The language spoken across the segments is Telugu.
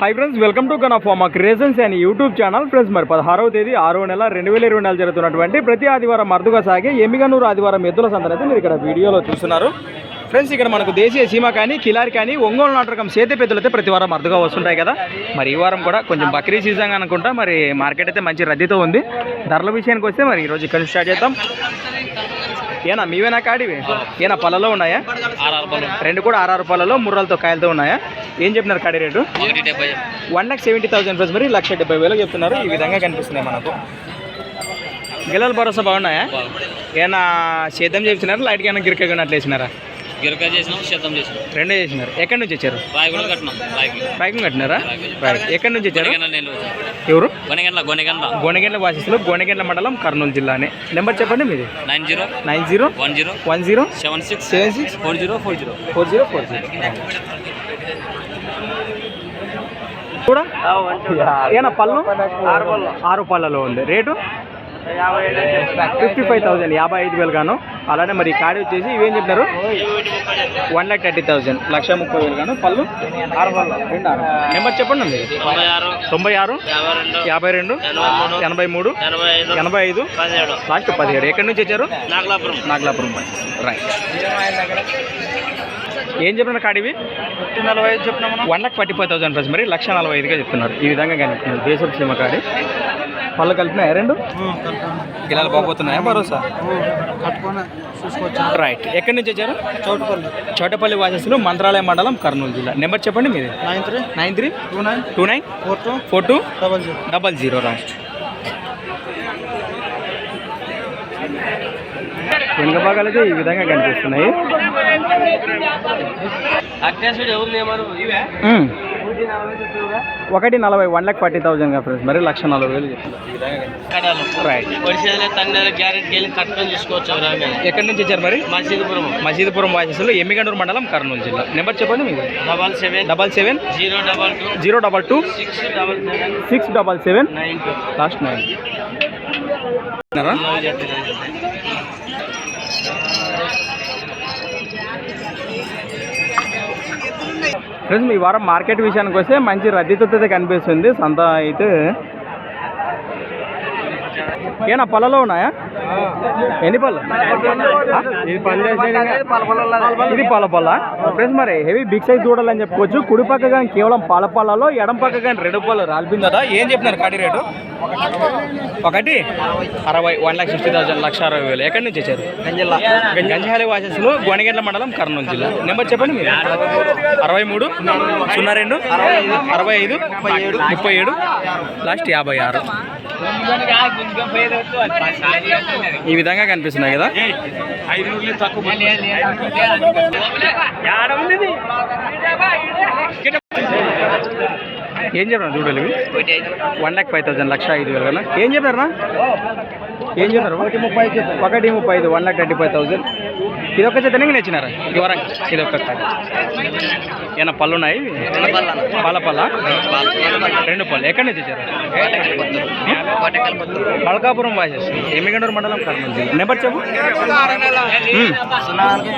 హాయ్ ఫ్రెండ్స్ వెల్కమ్ టు గన్ ఆఫ్ మా creations and YouTube channel friends మరి పదహారవ తేదీ ఆరో నెల రెండు వేల ఇరవై నెల జరుగుతున్నటువంటి ప్రతి ఆదివారం మరుదుగా సాగే ఎమ్మిగనూరు ఆదివారం ఎద్దుల సందర్భం అయితే మీరు ఇక్కడ వీడియోలో చూస్తున్నారు. ఫ్రెండ్స్ ఇక్కడ మనకు దేశీయ సీమ కానీ కిలారి కానీ ఒంగోలు నాటకం సేతి పెద్దలైతే అయితే ప్రతి వారం అర్థగా వస్తుంటాయి కదా. మరి ఈ వారం కూడా కొంచెం బక్రీ సీజన్ అనుకుంటా మరి మార్కెట్ అయితే మంచి రద్దీతో ఉంది. ధరల విషయానికి వస్తే మరి ఈరోజు ఇక్కడ స్టార్ట్ చేద్దాం. ఏనా మీవేనా కాడివి? ఏనా పళ్ళలో ఉన్నాయా? రెండు కూడా ఆర్ఆర్ పళ్ళలో ముర్రలతో కాయలతో ఉన్నాయా? ఏం చెప్పినారు కాడి rate? One lakh seventy thousand plus మరి లక్ష డెబ్బై వేలు చెప్తున్నారు. ఈ విధంగా కనిపిస్తున్నాయి మనకు. గిల్లల భరోసా బాగున్నాయా? ఏమైనా సేద్యం చేసినారా లైట్గా ఏమైనా అట్లా వేసినారా? గిరక చేసినాం శతం చేసినాం. రెండే చేసినారు. ఎక్కడి నుంచి వచ్చారు? రాయి కూడా కట్టినాం బైకింగ్ కట్టినారా? ఎక్కడి నుంచి వచ్చారు? ఎవరు? గొనగండ్ల గొనగండ్ల. గోనెగండ్ల వాసిస్తులు గోనెగండ్ల మండలం కర్నూలు జిల్లానే. నెంబర్ చెప్పండి మీది. Nine zero. Nine zero. One zero. One zero. Seven six. Seven six. Four zero four zero. Four zero four zero. కూడా ఏనా పళ్ళు. ఆరు పళ్ళలో ఉంది. రేటు? ఫిఫ్టీ ఫైవ్ థౌసండ్ యాభై ఐదు వేలు గాను అలానే మరి కాడి వచ్చేసి ఇవేం చెప్పినారు? వన్ లాక్ థర్టీ థౌసండ్ లక్ష ముప్పై వేలు గాను పళ్ళు? ఆరు పళ్ళు రెండు ఆరు నెంబర్ చెప్పండి అండి. తొంభై ఆరు యాభై రెండు ఎనభై మూడు ఎనభై ఐదు లాస్ట్ పదిహేడు. ఎక్కడి నుంచి వచ్చారు? నాగలాపురం. నాగలాపురం రైట్ ఏం చెప్పినారు కాడివి నలభై ఐదు one lakh forty five thousand plus మరి లక్ష నలభై ఐదుగా చెప్తున్నారు. ఈ విధంగా కనిపిస్తుంది దేశపు సీమ కాడి. పళ్ళు కలిపినాయా? రెండు? గిలాలు బాగుపోతున్నాయా భరోసా? కట్టుకొని చూసుకోవచ్చు రైట్. ఎక్కడి నుంచి వచ్చారు? చౌటుపల్లి. చోటపల్లి వాసస్సులు మంత్రాలయ మండలం కర్నూలు జిల్లా. నెంబర్ చెప్పండి మీది. Nine three. Nine three. Two nine. Two nine. Four two. Four two. Double zero. Double zero రాస్ట్ వెనుక భాగాలైతే ఈ విధంగా కనిపిస్తున్నాయి. ఒకటి నలభై one lakh forty thousand friends. మరి లక్ష నలభై వేలు చెప్తున్నారు ఎక్కడి నుంచి వచ్చారు మరి? మసీదుపురం. మసీదుపురం వాసస్సులు ఎమ్మిగండూరు మండలం కర్నూలు జిల్లా. నెంబర్ చెప్పండి మీది double seven. Double seven. Zero double two. Zero double two. Six double seven. Six double seven. Nine two. Last nine friends ఈ వారం మార్కెట్ విషయానికి వస్తే మంచి రద్దీతో కనిపిస్తుంది. సంత అయితే. ఏనా పళ్ళలో ఉన్నాయా? ఎన్ని పళ్ళు? ఇది పాల పళ్ళ ఫ్రెండ్స్ మరి హెవీ బిగ్ సైజ్ చూడాలని చెప్పుకోవచ్చు. కుడి పక్క కానీ కేవలం పాల పళ్ళలో ఎడం పక్క కానీ రెండు పళ్ళు రాలిపిందట ఏం చెప్పినారు కాడి రేటు? ఒకటి. అరవై వన్ లాక్ సిక్స్టీ థౌసండ్ లక్ష అరవై వేలు. ఎక్కడి నుంచి వచ్చారు? గంజల్లా. గంజహాలి వాసస్సులు గొనగండ్ల మండలం కర్నూలు జిల్లా. నెంబర్ చెప్పండి మీరు. అరవై మూడు సున్నా రెండు అరవై ఐదు ముప్పై ఏడు లాస్ట్ యాభై ఆరు. ఈ విధంగా కనిపిస్తున్నాయి కదా? ఏం చెప్పారు చూడాలి వన్ ల్యాక్ ఫైవ్ థౌసండ్ లక్ష ఐదు వేలు కదా? ఏం చెప్పారన్నా ఏం చెప్పారు? ఒకటి ముప్పై ఒకటి ముప్పై ఐదు one lakh thirty five thousand. ఇది ఒక చేతనే నచ్చినారా ఇది వరం ఇది ఒక ఏమన్నా పళ్ళు ఉన్నాయి? పాల పళ్ళ? రెండు పళ్ళు. ఎక్కడి నుంచి వచ్చారు బల్కాపురం వాసెస్. ఎమ్మిగండూరు మండలం కర్నూలు జిల్లా నెంబర్ చెప్పు.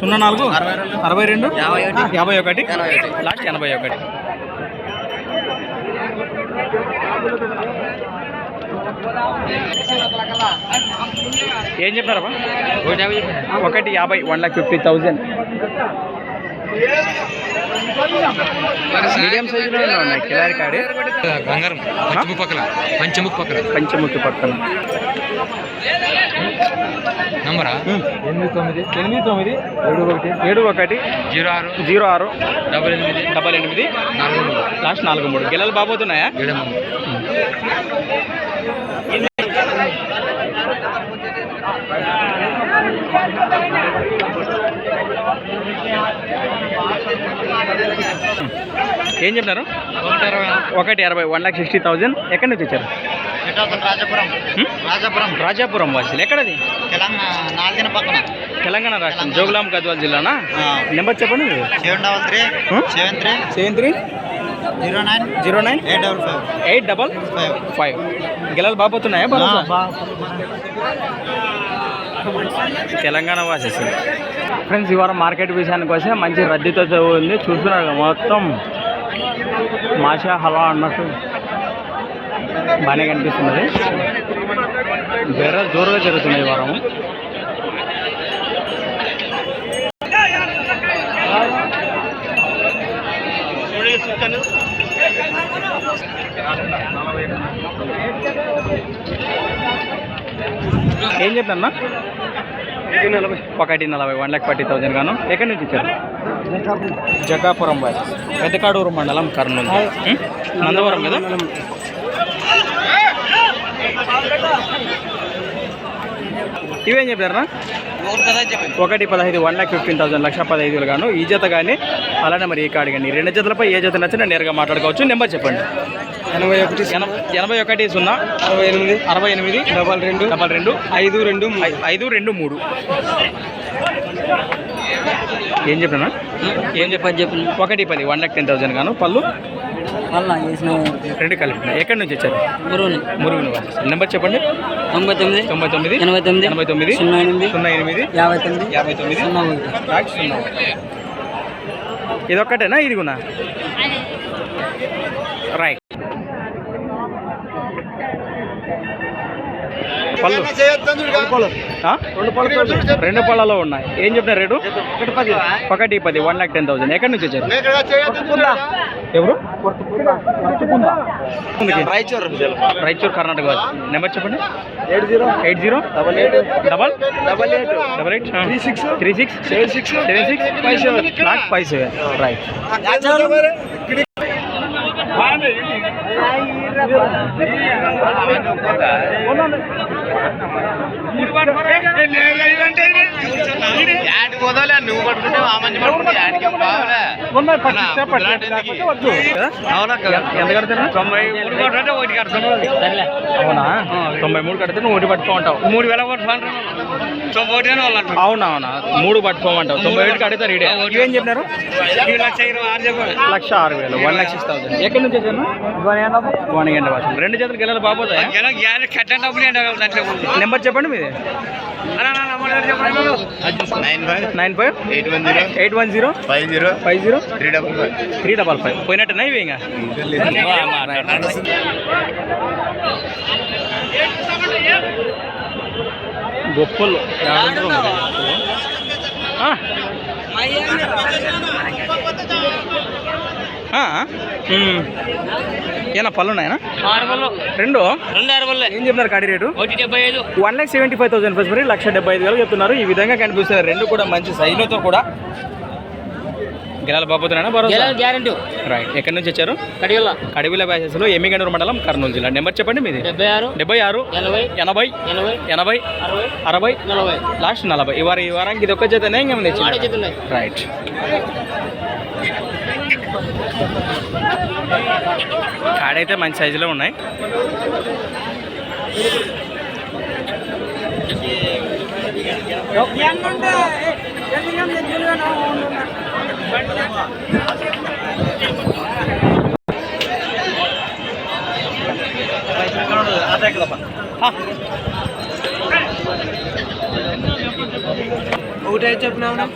సున్నా నాలుగు. అరవై రెండు. యాభై ఒకటి. లాస్ట్ ఎనభై ఒకటి. ఏం చెప్పారమ్మా ఒకటి యాభై one lakh fifty thousand. Medium సైజులో ఉన్నాయి కిలారి కాడి. బంగారం పంచముఖ పక్కల పంచముఖ పక్కల పంచముఖి పక్కన. నంబరా? ఎనిమిది తొమ్మిది ఎనిమిది తొమ్మిది ఏడు ఒకటి. ఏడు ఒకటి. జీరో ఆరు. జీరో ఆరు. డబల్ ఎనిమిది. డబల్ ఎనిమిది. నాలుగు మూడు. లాస్ట్ నాలుగు మూడు. గిల్లలు బాబోతున్నాయా ఏడు మూడు ఏం చెప్పినారు? ఒకటి అరవై వన్ లాక్ సిక్స్టీ థౌజండ్. ఎక్కడి నుంచి వచ్చారు? రాజపురం? రాజపురం. రాజాపురం వాసులు. ఎక్కడది? తెలంగాణ పక్కన. తెలంగాణ రాష్ట్రం జోగులాం గద్వాల్ జిల్లానా? నెంబర్ చెప్పండి seven double three? Seven three seven three? Zero nine zero nine? Eight double five. Eight double five. Five. గిల్లలు బాబోతున్నాయా భరోసా? తెలంగాణ వాసెస్. ఫ్రెండ్స్ ఇవాళ మార్కెట్ విషయానికి వస్తే మంచి రద్దీతో ఉంది చూస్తున్నారు మొత్తం మాషా హల్వా అన్నట్టు బాగానే కనిపిస్తున్నది. బెర్ర జోరుగా జరుగుతున్నాయి వారం ఏం చెప్పినా ఒకటి నలభై వన్ ల్యాక్ ఫార్టీ థౌజండ్ గాను. ఎక్కడి నుంచి ఇచ్చారు జగాపురం బాయ్. పెద్దకాడూరు మండలం కర్నూలు? నందవరం కదా? ఇవేం చెప్పారా ఒకటి పదహైదు వన్ ల్యాక్ ఫిఫ్టీన్ థౌసండ్ లక్ష పదహైదు వేలు గాను. ఈ జత కానీ అలానే మరి ఈ కాడి కానీ రెండు జతలపై ఏ జత నచ్చినా నేరుగా మాట్లాడుకోవచ్చు. నెంబర్ చెప్పండి. ఎనభై ఒకటి ఎనభై ఒకటి సున్నా. అరవై ఎనిమిది. అరవై ఎనిమిది. డబల్ రెండు. డబల్ రెండు. ఐదు రెండు ఐదు రెండు మూడు. ఏం చెప్పినా? ఏం చెప్పని చెప్పి ఒకటి పది. వన్ ల్యాక్ టెన్ థౌసండ్ గాను. పళ్ళు? రెండు కలిపి ఎక్కడి నుంచి వచ్చారు? గురువుని మురుగు నివాసి. నెంబర్ చెప్పండి. తొంభై తొమ్మిది. తొంభై తొమ్మిది. ఎనభై తొమ్మిది. ఎనభై తొమ్మిది. సున్నా ఎనిమిది. సున్నా ఎనిమిది. యాభై తొమ్మిది. యాభై తొమ్మిది. సున్నా ఒకటి. రాక్ సున్నా ఇదొక్కటేనా? ఇది కూడా రైట్ పళ్ళు? రెండు పళ్ళలో ఉన్నాయి. ఏం చెప్పిన రేటు? ఒకటి పది. వన్ ల్యాక్ టెన్ థౌసండ్ ఎక్కడి నుంచి వచ్చారు? ఎవరు? రాయచూరు. రాయచూర్ కర్ణాటక. నెంబర్ చెప్పండి. ఏడు zero. Eight zero? Double eight. Double? Double eight. Double eight? Three six. Three six? Seven six. Seven six? Five seven. Five seven. Right నువ్వు పట్టుకుంటే ఆ మంచి పట్టుకుంటే యాడికి అవునా తొంభై మూడు కడితే నువ్వు ఒకటి పట్టుకోమంటావు మూడు వేల ఒకటి అవునా అవునా మూడు పట్టుకోమంటావు తొంభై ఒకటికి అడుగుతారు ఇడే ఏం చెప్పినారు లక్ష ఆరు వేలు వన్ లక్ష థౌసండ్ ఎక్కడి నుంచి వచ్చాను గంట వాసం రెండు జతలు గెలలు బాబోతాయా నెంబర్ చెప్పండి మీది. Nine five eight one zero eight one zero five zero five zero three double five three double five. పోయినట్టేనా ఇవి ఇంకా? గొప్పలు. ఏనా పళ్ళు. ఉన్నాయనా రెండు రెండు అరవై ఏం చెప్తున్నారు కాడి రేటు? ఒకటి డెబ్బై ఐదు. One lakh seventy five thousand first మరి లక్ష డెబ్బై ఐదు వేలు చెప్తున్నారు. ఈ విధంగా కనిపిస్తుంది రెండు కూడా మంచి సైజులతో కూడా గిలాల బాబోతున్నానా భరోసా? గ్యారెంటీ. రైట్ ఎక్కడి నుంచి వచ్చారు? కడిగల కడివిల బ్యాసెస్లో ఎమ్మిగనూరు మండలం కర్నూలు జిల్లా. నెంబర్ చెప్పండి మీది. డెబ్బై ఆరు డెబ్బై ఆరు ఎనభై ఎనభై అరవై నలభై. లాస్ట్ నలభై. ఈ వారం ఈ వారానికి ఇది ఒక్క చేతనే ఇంకా రైట్ కాడైతే మంచి సైజులో ఉన్నాయి ఒకటి అయితే చెప్పినా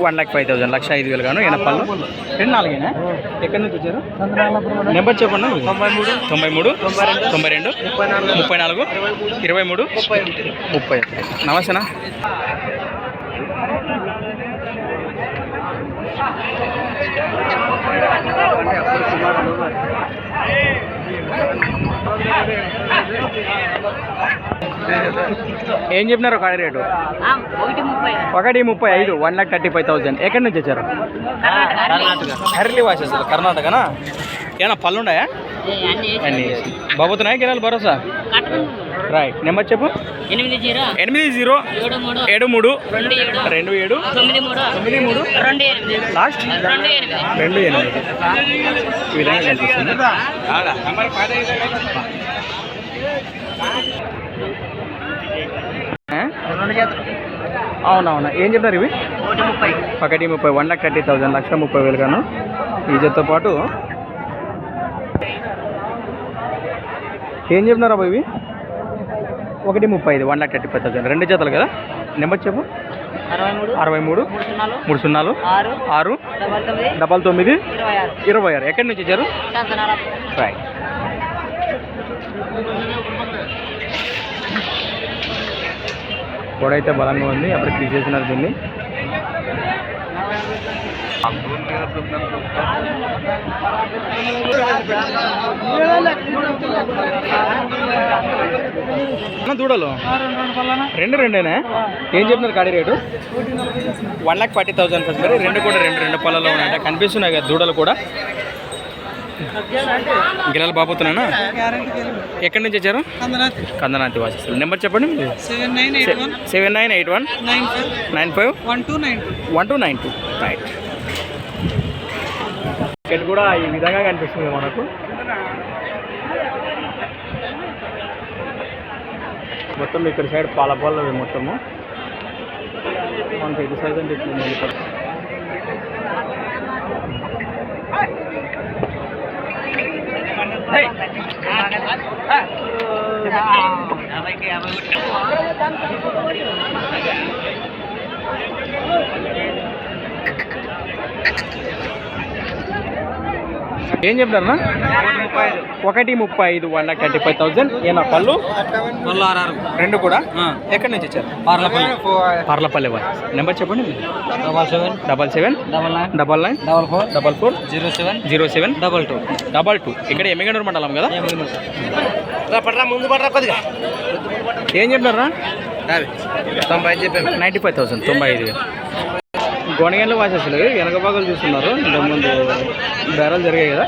వన్ లాక్ ఫైవ్ థౌసండ్ లక్ష ఐదు వేలు గాను ఎనపల్లు. రెండు నాలుగేనా? ఎక్కడి నుంచి వచ్చారు? నెంబర్ చెప్పండి తొంభై మూడు. తొంభై మూడు తొంభై రెండు. తొంభై రెండు ముప్పై నాలుగు. ముప్పై నాలుగు ఇరవై మూడు ముప్పై ఒకటి. నమస్తేనా ఏం చెప్పినారు కాడి రేటు? ఒకటి ముప్పై. ఐదు one lakh thirty five thousand. ఎక్కడి నుంచి వచ్చారు? హర్లీ వాసెస్ కర్ణాటకనా? ఏమన్నా పళ్ళు ఉన్నాయా? అన్ని అన్నీ బాబోతున్నాయా గిరాలు భరోసా? రైట్ నెంబర్ చెప్పు. ఎనిమిది జీరో. ఎనిమిది జీరో. ఏడు మూడు. రెండు ఏడు. తొమ్మిది మూడు. రెండు ఎనిమిది. లాస్ట్ రెండు ఎనిమిది. రెండు ఎనిమిది. ఈ విధంగా కనిపిస్తుంది. ఆ? అవునవునా. ఏం చెప్పారు ఇవి? ఒకటి ముప్పై. వన్ లాక్ థర్టీ థౌసండ్ లక్ష ముప్పై వేలు గాను. ఈ జతతో పాటు ఏం చెప్పినారు ఇవి? ఒకటి ముప్పై ఐదు one lakh thirty five thousand. రెండు జతలు కదా? నెంబర్ చెప్పు. అరవై మూడు అరవై మూడు మూడు సున్నాలు ఆరు ఆరు డబల్ తొమ్మిది ఇరవై ఆరు. ఎక్కడి నుంచి వచ్చారు? రైట్ గోడైతే బలంగా ఉంది. అప్పుడు తీసేసినారు దీన్ని. దూడలు? రెండు రెండేనా? ఏం చెప్పినారు కాడి rate? One lakh forty thousand first మరి రెండు కూడా రెండు రెండు పళ్ళలో ఉన్నాయంట. కనిపిస్తున్నాయి కదా దూడలు కూడా. గిలాల బాబుతున్నానా ఎక్కడి నుంచి వచ్చారు? కందనాంతి వాసిస్తులు నెంబర్ చెప్పండి seven nine eight one. Seven nine eight one. Nine five. One two nine two. One two nine two. Right ticket కూడా ఈ విధంగా కనిపిస్తుంది మనకు. మొత్తం ఇక్కడ సైడ్ పాల పాలవి మొత్తము మనకి ఇది సైజ్ అంటే ఇట్లా ఉంది ఇక్కడ. ఏం చెప్తారన్నా? ఒకటి ముప్పై ఐదు one lakh thirty five thousand. ఏనా పళ్ళు? ఆర్ఆర్ రెండు కూడా? ఎక్కడి నుంచి వచ్చారు? పార్లపల్లి. పార్లపల్లి వారి. నెంబర్ చెప్పండి. Double seven. Double seven. Double nine. Double nine. Double four. Double four. Zero seven. Zero seven. Double two. Double two. ఇక్కడ ఎమ్మిగనూరు మండలం కదా? పడరా ముందు పడరా కొద్దిగా. ఏం చెప్పినారా తొంభై చెప్పాను. నైంటీ ఫైవ్ థౌసండ్ తొంభై ఐదు గొనగండ్ల వాసేసులు వెనక భాగాలు చూస్తున్నారు. ఇంతకుముందు బేరాలు జరిగాయి కదా?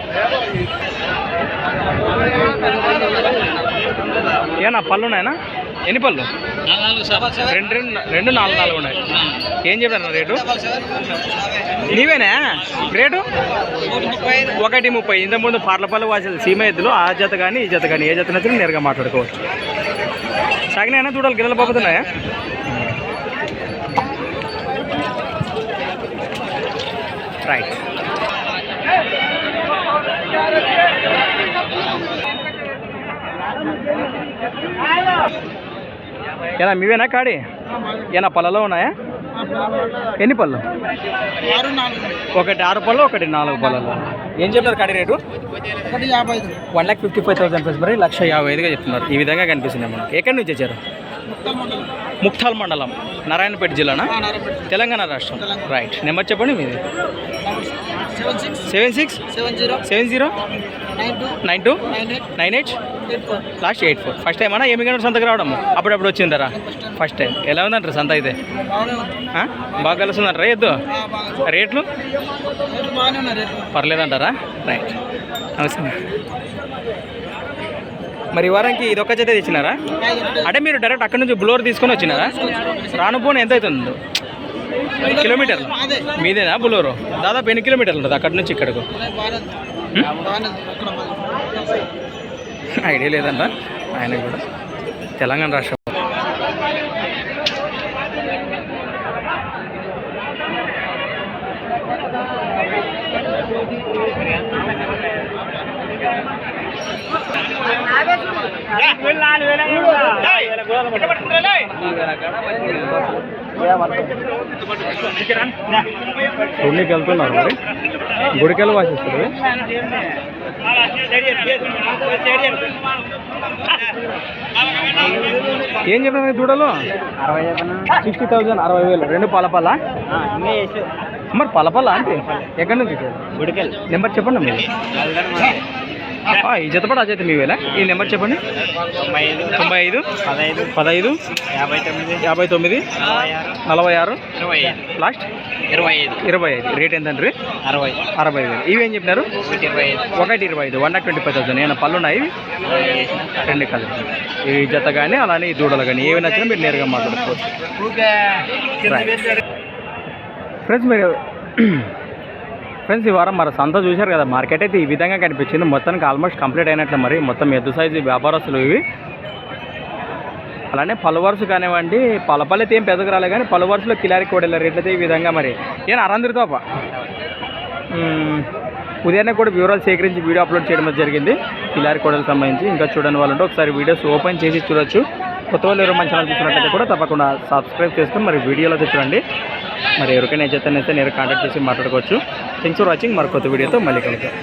ఏనా పళ్ళు ఉన్నాయనా? ఎన్ని పళ్ళు? రెండు రెండు రెండు నాలుగు నాలుగు ఉన్నాయి. ఏం చెప్పారు రేటు? నీవేనా? రేటు? ఒకటి ముప్పై. ఇంతకుముందు పార్ల పళ్ళు వాసేది సీమ ఎద్దులు ఆ జత కానీ ఈ జత కానీ ఏ జత నచ్చిన నేరుగా మాట్లాడుకోవచ్చు. సాగినాయనా చూడాలి గిన్నెలు పంపుతున్నాయా? రైట్. ఏనా మీవేనా కాడి? ఏనా పళ్ళలో ఉన్నాయా? ఎన్ని పళ్ళు? ఒకటి ఆరు పళ్ళు ఒకటి నాలుగు పళ్ళలో ఏం చెప్తారు కాడి rate? One lakh fifty five thousand plus మరి లక్ష యాభై ఐదుగా చెప్తున్నారు. ఈ విధంగా కనిపిస్తుంది మనకి. ఎక్కడి నుంచి వచ్చారు? ముక్తాల్ మండలం నారాయణపేట జిల్లానా? తెలంగాణ రాష్ట్రం. రైట్ నెంబర్ చెప్పండి మీది. Seven six seven zero nine two nine eight last eight? Four. First time అన్నా ఎమ్మిగనూరు సంతకు రావడం అప్పుడప్పుడు వచ్చిందరా? ఫస్ట్ టైం ఎలా ఉందంటారు సంత అయితే? బాగా కలుస్తుందంటారా ఎద్దు? రేట్లు? పర్లేదంటారా? రైట్ నమస్తే. మరి వారానికి ఇది ఒక్క జత తెచ్చినారా? అంటే మీరు డైరెక్ట్ అక్కడ నుంచి బ్లోర్ తీసుకొని వచ్చినారా? రాను పోను ఎంత అవుతుంది? కిలోమీటర్లు? మీదేనా బులోరు? దాదాపు ఎన్ని కిలోమీటర్లు ఉంటుంది అక్కడ నుంచి ఇక్కడకు. ఐడియా లేదంట ఆయన కూడా తెలంగాణ రాష్ట్రం. చూడడానికి వెళ్తున్నారు మరి. గుడికెళ్ళి వాసిస్తారు ఏం చెప్పిన దూడలు? సిక్స్టీ థౌసండ్ అరవై వేలు. రెండు పలపల? మరి పలపల అంటే? ఎక్కడి నుంచి గుడికెళ్ళి. నెంబర్ చెప్పండి మీరు. ఈ జత కూడా అజైతే మీ వేలా ఈ నెంబర్ చెప్పండి. తొంభై ఐదు. పదహైదు. యాభై తొమ్మిది. యాభై తొమ్మిది. నలభై ఆరు. లాస్ట్? ఇరవై ఐదు. ఇరవై ఐదు. రేట్ ఎంతండి అరవై. అరవై వేలు ఇవి ఏం చెప్పినారు? ఒకటి ఇరవై ఐదు. One lakh twenty five thousand. ఏమైనా పళ్ళు ఉన్నాయి ఇవి? రెండు కలర్ ఈ జత కానీ అలానే ఈ దూడలు కానీ ఏవి నచ్చినా మీరు నేరుగా మాట్లాడుకోవచ్చు. ఫ్రెండ్స్ మీరు ఫ్రెండ్స్ ఈ వారం మరి సంత చూశారు కదా మార్కెట్ అయితే ఈ విధంగా కనిపించింది. మొత్తానికి ఆల్మోస్ట్ కంప్లీట్ అయినట్లు మరి. మొత్తం ఎద్దు సైజు వ్యాపారస్తులు ఇవి. అలానే పలు కానివ్వండి పలపల్లి అయితే ఏం పెద్దకు రాలే కానీ పలు కిలారి కోడెల రేట్లు అయితే ఈ విధంగా మరి. ఏం అరందరి తోప? ఉదయాన్నే కూడా వివరాలు సేకరించి వీడియో అప్లోడ్ చేయడం జరిగింది. కిలారి కోడలకు సంబంధించి ఇంకా చూడని వాళ్ళు ఒకసారి వీడియోస్ ఓపెన్ చేసి చూడొచ్చు. కొత్త వాళ్ళు ఎవరు మంచి చూసినట్లయితే కూడా తప్పకుండా సబ్స్క్రైబ్ చేసుకుని మరి వీడియోలో చూడండి. మరి ఎవరికైనా చేతనైతే నేను కాంటాక్ట్ చేసి మాట్లాడుకోవచ్చు. థ్యాంక్స్ ఫర్ వాచింగ్ మరి కొత్త వీడియోతో మళ్ళీ కలుగుతాం